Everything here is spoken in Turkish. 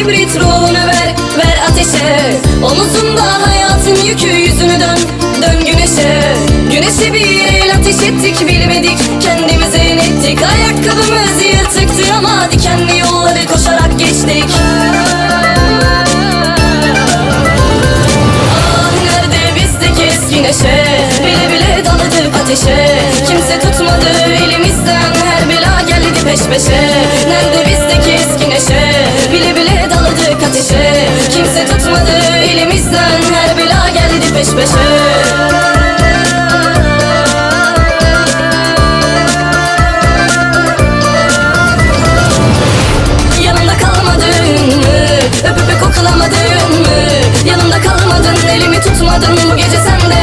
ruhunu ver, ver ateşe. Omuzunda hayatın yükü yüzünü dön, dön güneşe. Güneşe bir el ateş ettik bilmedik Kendimize inettik. Ayakkabımız yırtıktı ama dikenli yolları koşarak geçtik. Ah nerede bizdeki eski neşe? Bile bile daladık ateşe. Kimse tutmadı elimizden Her bela geldi peş peşe. Nerede düştü Elimizden her bela geldi peş peşe Yanımda kalmadın mı? Öpüp öp, koklamadın mı? Yanımda kalmadın elimi tutmadın Bu gece sende